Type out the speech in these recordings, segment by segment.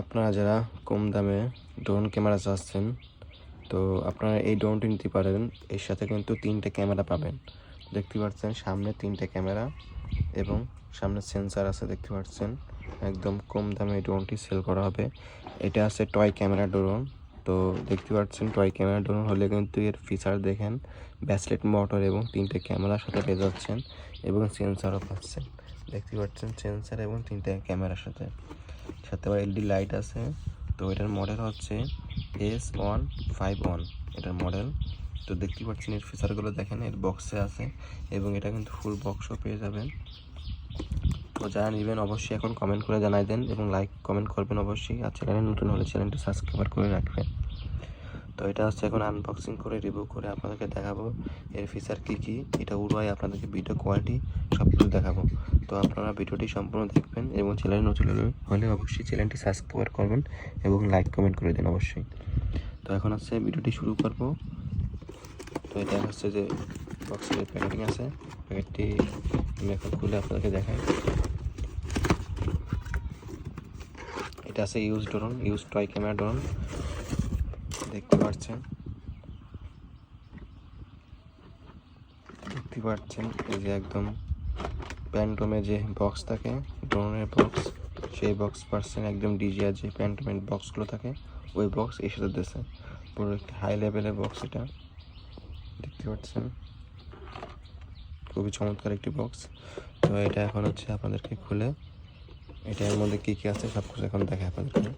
আপনারা যারা কম দামে ড্রোন ক্যামেরা চাচ্ছেন, তো আপনারা এই ড্রোনটি নিতে পারেন। এর সাথে কিন্তু তিনটে ক্যামেরা পাবেন। দেখতে পাচ্ছেন সামনে তিনটে ক্যামেরা এবং সামনে সেন্সার আছে, দেখতে পাচ্ছেন। একদম কম দামে এই ড্রোনটি সেল করা হবে। এটা আছে টয় ক্যামেরা ড্রোন তো দেখতে পাচ্ছেন টয় ক্যামেরা ড্রোন হলে কিন্তু এর ফিচার দেখেন। ব্যাসলেট মোটর এবং তিনটে ক্যামেরার সাথে পেয়ে যাচ্ছেন এবং সেন্সারও পাচ্ছেন। দেখতে পাচ্ছেন সেন্সার এবং তিনটে ক্যামেরার সাথে। সাথে আবার এলডি লাইট আছে। তো এটার মডেল হচ্ছে এস ওয়ান ফাইভ ওয়ান এটার মডেল তো দেখতে পাচ্ছেন, এর ফিচারগুলো দেখেন, এর বক্সে আছে এবং এটা কিন্তু ফুল বক্সও পেয়ে যাবেন। তো যারা নেবেন অবশ্যই এখন কমেন্ট করে জানাই দেন এবং লাইক কমেন্ট করবেন অবশ্যই। আর চ্যানেলে নতুন হলে চ্যানেলটি সাবস্ক্রাইব করে রাখবেন। তো এটা হচ্ছে এখন আনবক্সিং করে রিভিউ করে আপনাদেরকে দেখাবো এর ফিচার কী কী, এটা উড়াই আপনাদেরকে ভিডিও কোয়ালিটি সব কিছু দেখাবো। তো আপনারা ভিডিওটি সম্পূর্ণ দেখবেন এবং চ্যানেল নতুন হলে হলে অবশ্যই চ্যানেলটি সাবস্ক্রাইব করবেন এবং লাইক কমেন্ট করে দেন অবশ্যই। তো এখন হচ্ছে ভিডিওটি শুরু করব। তো এটা হচ্ছে যে বক্সের প্যাকেটিং আছে। প্যাকেটটি আমি এখন খুলে আপনাদেরকে দেখাই। এটা আছে use drone use toy camera drone দেখতে পাচ্ছেন দেখতে পাচ্ছেন এই যে একদম প্যান্টমে যে বক্স থাকে, ড্রোনের বক্স, সেই বক্স পাচ্ছেন একদম ডিজিআর যে প্যান্টমের বক্সগুলো থাকে, ওই বক্স এর সাথে দিয়েছে। পুরো একটি হাই লেভেলের বক্স এটা। দেখতে পাচ্ছেন? খুবই চমৎকার একটি বক্স। তো এটা এখন হচ্ছে আপনাদেরকে খুলে। এটার মধ্যে কী কী আছে সব কিছু এখন দেখে আপনাদেরকে।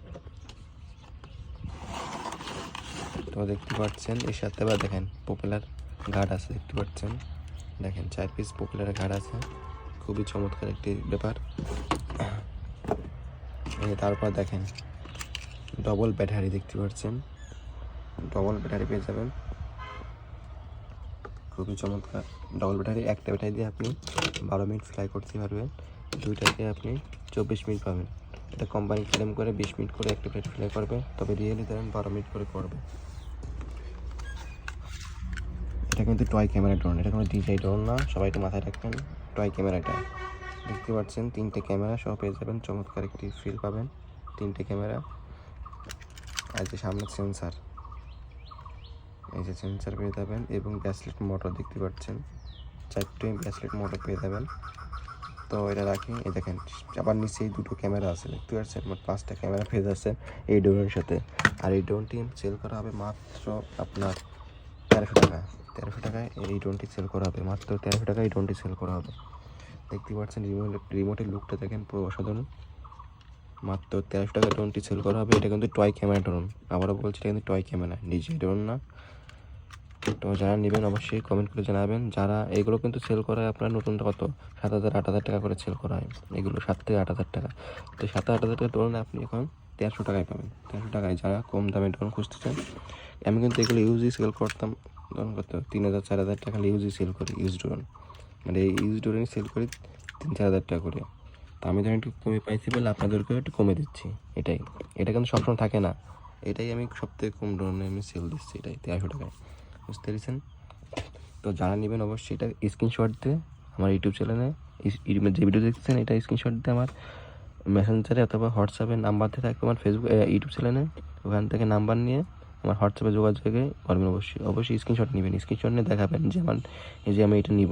তো দেখতে পাচ্ছেন, এর সাথে আবার দেখেন পপুলার গার্ড আছে, দেখতে পাচ্ছেন। দেখেন চার পিস পপুলার গার্ড আছে, খুবই চমৎকার একটি ব্যাপার। তারপর দেখেন ডবল ব্যাটারি দেখতে পাচ্ছেন। ডবল ব্যাটারি পেয়ে যাবেন। খুবই চমৎকার। ডবল ব্যাটারি একটা ব্যাটারি দিয়ে আপনি বারো মিনিট ফ্লাই করতে পারবেন। দুইটাতে আপনি চব্বিশ মিনিট পাবেন। এটা কোম্পানি ক্লেম করে বিশ মিনিট করে একটা প্লেট ফ্লাই করবে। তবে রিয়েলি ধরেন বারো মিনিট করে করবে। এটা কিন্তু টয় ক্যামেরা ড্রোন এটা কোনো ডিজাই ড্রোন না সবাই একটু মাথায় রাখবেন টয় ক্যামেরাটা দেখতে পাচ্ছেন, তিনটে ক্যামেরা সহ পেয়ে যাবেন, চমৎকার একটি ফিল পাবেন, তিনটে ক্যামেরা আর যে সামনে সেন্সার এই যে সেন্সার পেয়ে যাবেন এবং ব্যাসলেট মোটর দেখতে পাচ্ছেন, চারটে ব্যাসলেট মোটর পেয়ে যাবেন। তো এটা রাখি, এই দেখেন, আবার নিচে এই দুটো ক্যামেরা আছে, দেখতে পাচ্ছেন, মোট পাঁচটা ক্যামেরা পেয়ে যাচ্ছে এই ড্রোনের সাথে। আর এই ড্রোনটি সেল করা হবে মাত্র আপনার তেরোশো টাকা তেরোশো টাকায় এই ড্রোনটি সেল করা হবে। মাত্র তেরোশো টাকায় এই ড্রোনটি সেল করা হবে। দেখতে পাচ্ছেন রিমোট রিমোটের লুকটা দেখেন পুরো অসাধারণ। মাত্র তেরোশো টাকা ড্রোনটি সেল করা হবে। এটা কিন্তু টয় ক্যামেরা ড্রোন আবারও বলছি, এটা কিন্তু টয় ক্যামেরা নিজে ড্রোন না। তো যারা নেবেন অবশ্যই কমেন্ট করে জানাবেন। যারা এগুলো কিন্তু সেল করা হয় আপনার নতুনটা কত? সাত হাজার, আট হাজার টাকা করে সেল করা হয়। এগুলো সাত থেকে আট হাজার টাকা। তো সাত আট হাজার টাকা ড্রোন আপনি এখন তেরোশো টাকায় পাবেন। তেরোশো টাকায় যারা কম দামে ড্রোন খুঁজতেছেন, আমি কিন্তু এগুলো ইউজই সেল করতাম ধরুন কত তিন হাজার, চার হাজার টাকা ইউজই সেল করি ইউজ ড্রোন মানে এই ইউজ ড্রোনই সেল করি, তিন, চার হাজার টাকা করে। তো আমি ধরেন একটু কমে পাইছি বলে আপনাদেরকেও একটু কমে দিচ্ছি, এটাই। এটা কিন্তু সবসময় থাকে না। এটাই আমি সব থেকে কম ড্রোনে আমি সেল দিচ্ছি, এটাই তেরোশো টাকায়। বুঝতে পেরেছেন? তো যারা নেবেন অবশ্যই এটা স্ক্রিনশট দিয়ে আমার ইউটিউব চ্যানেলে যে ভিডিও দেখছেন এটা স্ক্রিনশট দিয়ে আমার মেসেঞ্জারে অথবা হোয়াটসঅ্যাপে নাম্বার দিয়ে থাকবে আমার ফেসবুক ইউটিউব চ্যানেলে ওখান থেকে নাম্বার নিয়ে আমার হোয়াটসঅ্যাপে যোগাযোগে করবেন অবশ্যই অবশ্যই স্ক্রিনশট নেবেন। স্ক্রিনশট নিয়ে দেখাবেন যে আমার, এই যে আমি এটা নিব।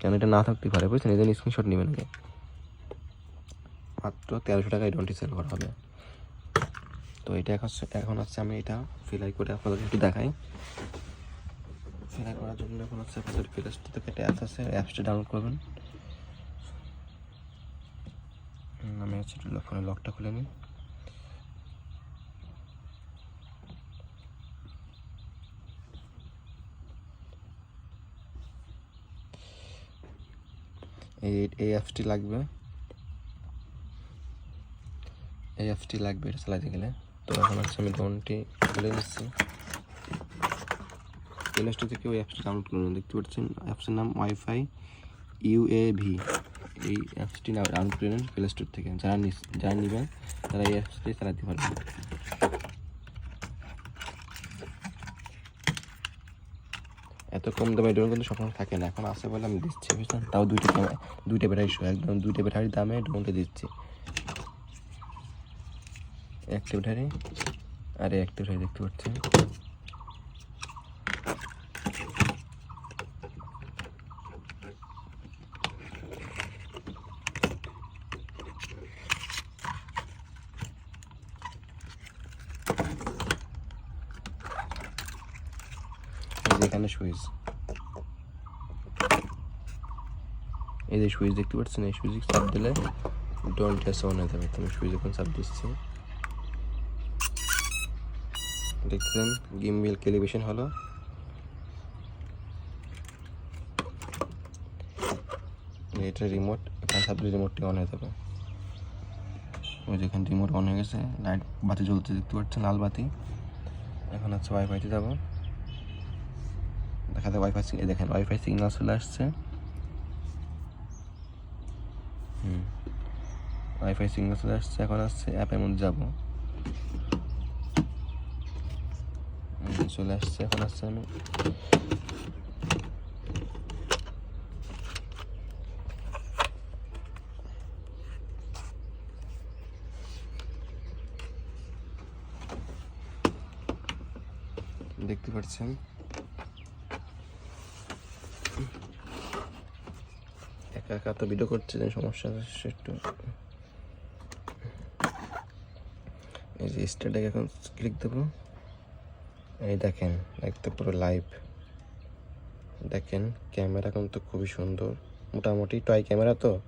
কেন এটা না থাকতে পারে, বুঝছেন? এই জন্য স্ক্রিনশট নেবেন আগে। মাত্র তেরোশো টাকায় ডোনটি সেল করা হবে। তো এটা এখন এখন হচ্ছে আমি এটা ফিলাই করে আপনাদের একটু দেখাই। ফিলাই করার জন্য এখন হচ্ছে আপনাদের প্লে স্টোর থেকে একটা অ্যাপস আছে অ্যাপসটা ডাউনলোড করবেন। আমি হচ্ছে ফোনের লকটা খুলে নিই। এই এই অ্যাপসটি লাগবে। এই লাগবে, এটা চালাতে গেলে। তো এখন হচ্ছে আমি ড্রোনটি খুলে নিচ্ছি। প্লে স্টোর থেকে ওই অ্যাপসটি ডাউনলোড করে দেখতে পাচ্ছেন অ্যাপসের নাম ওয়াইফাই ইউএভি এই অ্যাপসটি ডাউনলোড করে নিন প্লে স্টোর থেকে। যারা যারা নেবেন, তারা এই অ্যাপসটি চালাতে পারবেন। এত কম দামে ড্রোন কিন্তু সবসময় থাকে না। এখন আছে বলে আমি দিচ্ছি, বুঝলেন? তাও দুইটা দামে, দুইটা ব্যাটারি শো একদম দুইটা ব্যাটারির দামে ড্রোনটা দিচ্ছি। একটা ব্যাটারি আর একটা ব্যাটারি দেখতে পাচ্ছেন? এখানে সুইচ। এই যে সুইচ দেখতে পাচ্ছেন, এই সুইচ চাপ দিলে এসে অন হয়ে যাবে। তুমি সুইচ এখন চাপ দিচ্ছি। দেখছেন গিম্বিল ক্যালিব্রেশন হলো। এটা রিমোট এখানে চাপ দিলে রিমোটটি অন হয়ে যাবে। ওই যেখানে রিমোট অন হয়ে গেছে লাইট বাতি জ্বলতে দেখতে পাচ্ছেন, লাল বাতি। এখন হচ্ছে ওয়াইফাইতে যাব। দেখাতে ওয়াইফাই দেখেন ওয়াইফাই সিগন্যাল চলে আসছে। হুম। ওয়াইফাই সিগন্যাল চলে আসছে, এখন আসছে অ্যাপের মধ্যে যাব। চলে আসছে, এখন আসছে আমি। দেখতে পাচ্ছেন? একা একা তো ভিডিও করছে যে সমস্যা হচ্ছে একটু এই যে স্টার্টে এখন ক্লিক দেবো। এই দেখেন একদম পুরো লাইভ দেখেন ক্যামেরা কিন্তু খুবই সুন্দর। মোটামুটি টয় ক্যামেরা তো।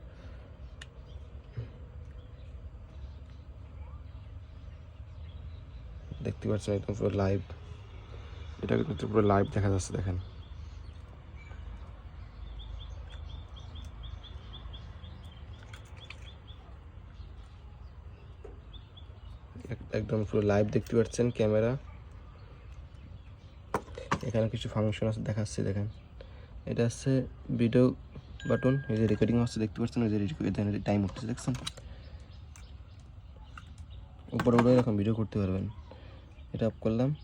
দেখতে পাচ্ছেন একদম পুরো লাইভ এটা কিন্তু পুরো লাইভ দেখা যাচ্ছে, দেখেন এক- একদম পুরো লাইভ দেখতে পাচ্ছেন ক্যামেরা। এখানে কিছু ফাংশন আছে, দেখাচ্ছে, দেখেন। এটা হচ্ছে ভিডিও বাটন এই যে রেকর্ডিং হচ্ছে দেখতে পাচ্ছেন, ওই যে টাইম উঠতেছে, দেখছেন? উপরে উপরে এরকম ভিডিও করতে পারবেন। এটা অফ করলাম।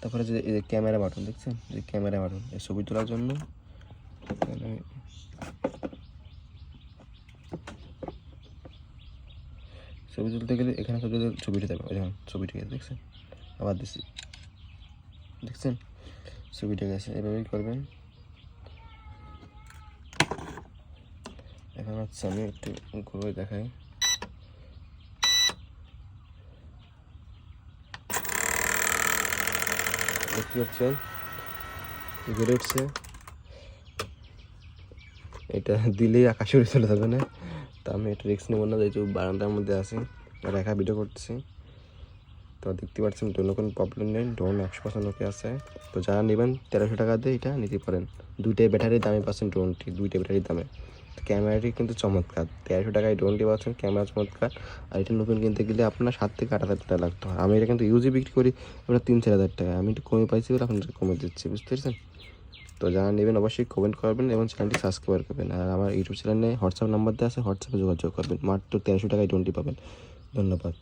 তারপরে যে, এই যে ক্যামেরা বাটন দেখছেন? যে ক্যামেরা বাটন এই ছবি তোলার জন্য এখানে আমি- ছবি তুলতে গেলে এখানে ছবি ছবিটা ওই দেখুন ছবিটা গেছে দেখছেন? আবার দিচ্ছি। দেখছেন? ছবিটা গেছে, এভাবেই করবেন। এখন হচ্ছে আমি একটু ঘুরে দেখাই। দেখতে পাচ্ছেন? ঘুরে উঠছে। এটা দিলেই আকাশে উড়ে চলে যাবে না? তা আমি একটু রিক্স নেব না যেহেতু বারান্দার মধ্যে আছি আর একা ভিডিও করতেছি। তো দেখতে পাচ্ছেন ড্রোনের কোনো প্রবলেম নেই ড্রোন একশো পার্সেন্ট ওকে আছে। তো যারা নেবেন, তেরোশো টাকা দিয়ে এটা নিতে পারেন। দুইটাই ব্যাটারির দামে পাচ্ছেন ড্রোনটি দুইটা ব্যাটারির দামে। তো ক্যামেরাটি কিন্তু চমৎকার। তেরোশো টাকায় ড্রোনটি পাচ্ছেন ক্যামেরা চমৎকার। আর এটা নতুন কিনতে গেলে আপনার সাত থেকে আট হাজার টাকা লাগতো। আমি এটা কিন্তু ইউজি বিক্রি করি আমরা তিন চার হাজার টাকা আমি একটু কমে পাইছি বলে আপনাদের কমে দিচ্ছি, বুঝতে পেরেছেন? তো যারা নেবেন অবশ্যই কমেন্ট করবেন এবং চ্যানেলটি সাবস্ক্রাইব করবেন। আর আমার ইউটিউব চ্যানেলে হোয়াটসঅ্যাপ নাম্বার দেওয়া আছে হোয়াটসঅ্যাপে যোগাযোগ করবেন। মাত্র তেরোশো টাকায় টোয়েন্টি পাবেন। ধন্যবাদ।